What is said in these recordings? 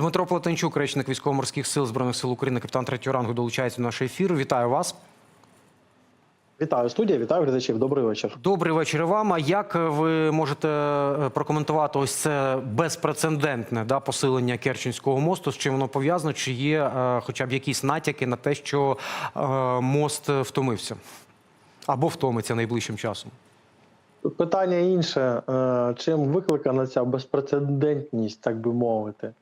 Дмитро Платенчук, речник військово-морських сил збройних сил України, капітан третього рангу, долучається до нашого ефіру. Вітаю вас. Вітаю студія, вітаю глядачів. Добрий вечір. Добрий вечір вам. А як ви можете е, прокоментувати ось це безпрецедентне да, посилення Керченського мосту? З чим воно пов'язано? Чи є е, хоча б якісь натяки на те, що е, мост втомився або втомиться найближчим часом? Питання інше: Е, чим викликана ця безпрецедентність, так би мовити.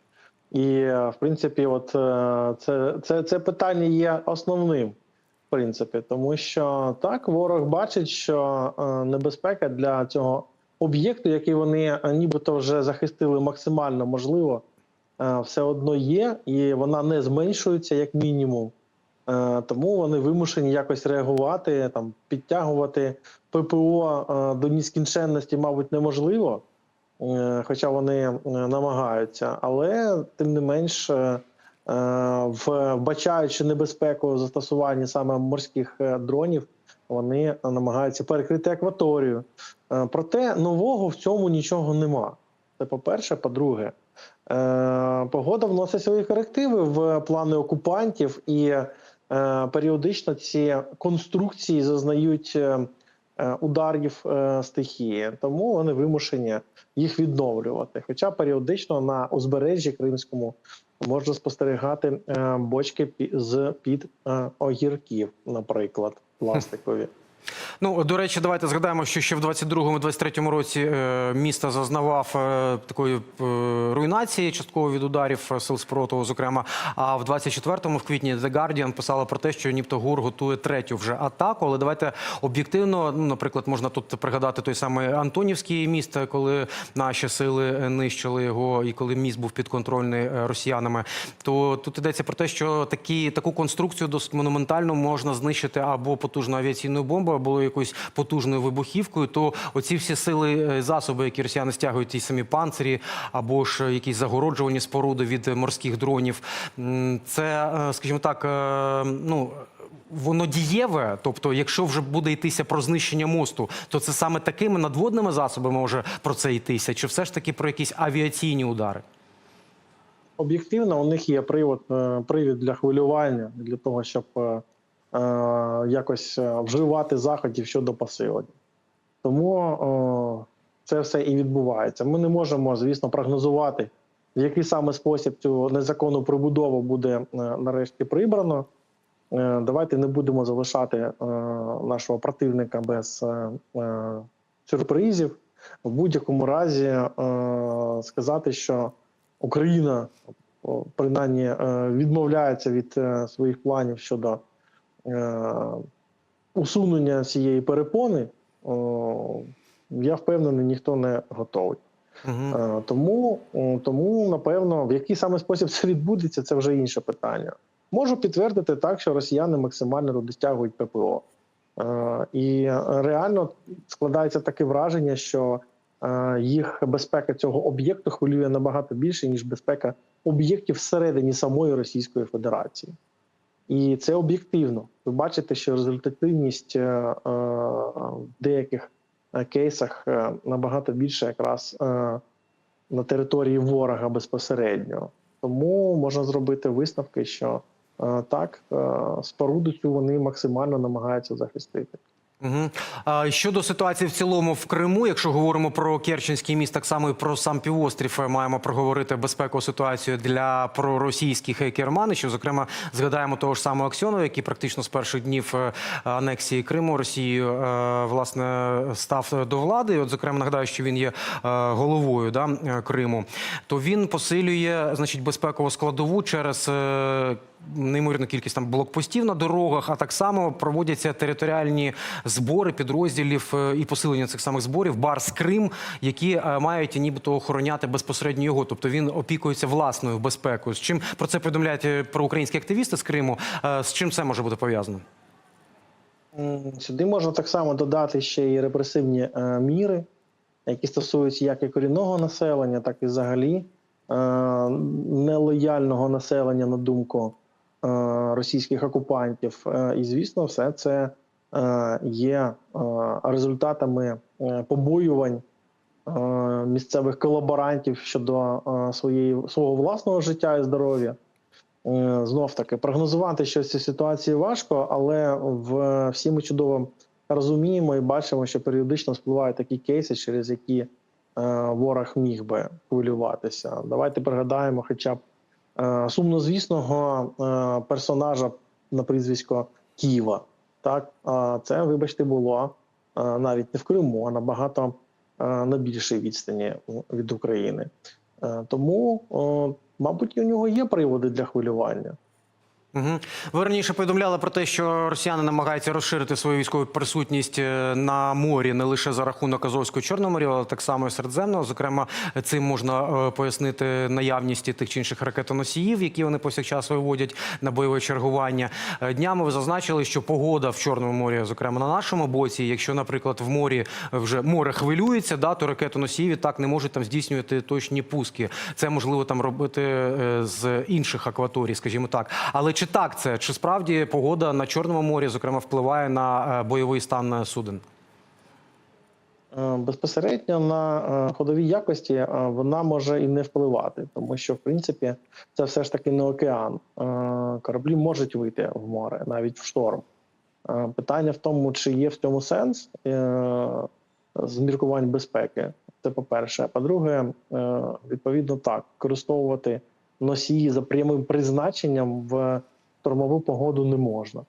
І, в принципі, от е, це, це, це питання є основним, в принципі, тому що так, ворог бачить, що е, небезпека для цього об'єкту, який вони е, нібито вже захистили максимально можливо, все одно є, і вона не зменшується як мінімум. Тому вони вимушені якось реагувати, там підтягувати ППО до нескінченності, мабуть, неможливо, хоча вони е, намагаються. Але тим не менш, е, е, вбачаючи небезпеку застосування саме морських е, дронів, вони намагаються перекрити акваторію. Е, Проте нового в цьому нічого нема. Це по-перше, по-друге, е, погода вносить свої корективи в плани окупантів, і е, періодично ці конструкції зазнають е, е, ударів е, стихії, тому вони вимушені їх відновлювати. Хоча періодично на узбережжі Кримському можна спостерігати е, бочки з під е, огірків, наприклад, пластикові. Ну, до речі, давайте згадаємо, що ще в 22-23 році е, місто зазнавав е, такої е, руйнації частково від ударів сил спротиву, зокрема. А в 24-му, в квітні, The Guardian писала про те, що нібито ГУР готує третю вже атаку. Але давайте об'єктивно, ну, наприклад, можна тут пригадати той самий Антонівський міст, коли наші сили нищили його, і коли міст був підконтрольний росіянами. То тут йдеться про те, що такі, таку конструкцію досить монументальну можна знищити або потужною авіаційною бомбою, або якоюсь потужною вибухівкою. То оці всі сили, е, засоби, які росіяни стягують, ті самі панцирі, або ж якісь загороджувані споруди від морських дронів. Це, е, скажімо так, е, ну. Воно дієве, тобто, якщо вже буде йтися про знищення мосту, то це саме такими надводними засобами може про це йтися, чи все ж таки про якісь авіаційні удари? об'єктивно у них є привод, е, привід для хвилювання для того, щоб е, е, якось е, вживати заходів щодо посилення. Тому е, це все і відбувається. Ми не можемо, звісно, прогнозувати, в який саме спосіб цю незаконну прибудову буде е, нарешті прибрано. Е, Давайте не будемо залишати е, нашого противника без е, е, сюрпризів. В будь-якому разі е, сказати, що Україна принаймні е, відмовляється від е, своїх планів щодо е, усунення цієї перепони, я впевнений, ніхто не готовий. Угу. Е, Тому, тому, напевно, в який саме спосіб це відбудеться, це вже інше питання. Можу підтвердити так, що росіяни максимально достягують ППО. Е, І реально складається таке враження, що е, їх безпека цього об'єкту хвилює набагато більше, ніж безпека об'єктів всередині самої Російської Федерації. І це об'єктивно. Ви бачите, що результативність е, е, в деяких е, кейсах набагато більше якраз на території ворога безпосередньо. Тому можна зробити висновки, що так, споруду цю вони максимально намагаються захистити. Угу. А щодо ситуації в цілому в Криму, якщо говоримо про Керченський міст, так само і про сам півострів, е, маємо проговорити безпекову ситуацію для проросійських керманичів. Зокрема, згадаємо того ж самого Аксьонова, який практично з перших днів е, анексії Криму Росією е, власне став до влади. І От, зокрема, нагадаю, що він є головою да, Криму. То він посилює значить безпекову складову через. Неймовірну кількість там блокпостів на дорогах, а так само проводяться територіальні збори підрозділів е, і посилення цих самих зборів Барс Крим, які е, мають нібито охороняти безпосередньо його. Тобто він опікується власною безпекою. З чим про це повідомляють е, проукраїнські активісти з Криму? З чим це може бути пов'язано? Сюди можна так само додати ще й репресивні е, міри, які стосуються як і корінного населення, так і взагалі е, нелояльного населення на думку е, російських окупантів. Е, і, звісно, все це є е, результатами е, побоювань місцевих колаборантів щодо е, своєї свого власного життя і здоров'я. Е, Знов таки прогнозувати щось у ситуації важко, але в всі ми чудово розуміємо і бачимо, що періодично спливають такі кейси, через які е, ворог міг би хвилюватися. Давайте пригадаємо, хоча б е, сумнозвісного е, персонажа на прізвисько Києва. Так, це, вибачте, було навіть не в Криму, а набагато на більшій відстані від України. Е, Тому, мабуть, у нього є приводи для хвилювання. Угу. Ви раніше повідомляли про те, що росіяни намагаються розширити свою військову присутність е, на морі не лише за рахунок Азовського Чорного моря, але так само і Середземного. Зокрема, цим можна е, пояснити наявність тих чи інших ракетоносіїв, які вони повсякчас виводять на бойове чергування. Е, Днями ви зазначили, що погода в Чорному морі, зокрема на нашому боці, якщо, наприклад, в морі вже море хвилюється, да, то ракетоносії так не можуть там здійснювати точні пуски. Це можливо там робити з інших акваторій, скажімо так. Але чи так це? Чи справді погода на Чорному морі, зокрема, впливає на е, бойовий стан е, суден? Е, Безпосередньо на ходові якості вона може і не впливати, тому що в принципі це все ж таки не океан. Кораблі можуть вийти в море навіть в шторм. Питання в тому, чи є в цьому сенс з міркувань безпеки. Це по-перше. А по-друге, е, відповідно так, використовувати носії за прямим призначенням в штормову погоду не можна.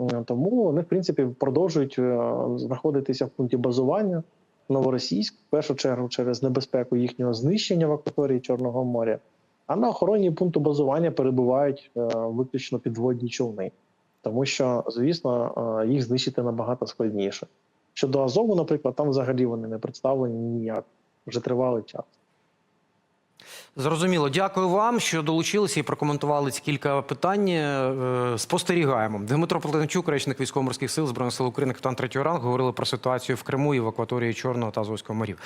Е, Тому вони, в принципі, продовжують е, знаходитися в пункті базування Новоросійськ, в першу чергу через небезпеку їхнього знищення в акваторії Чорного моря. А на охороні пункту базування перебувають е, виключно підводні човни, тому що, звісно, їх знищити набагато складніше. Щодо Азову, наприклад, там взагалі вони не представлені ніяк вже тривалий час. Зрозуміло. Дякую вам, що долучилися і прокоментували ці кілька питань. Е, Спостерігаємо. Дмитро Плетенчук, речник військово-морських сил Збройних сил України, капітан третього рангу, говорили про ситуацію в Криму і в акваторії Чорного та Азовського морів.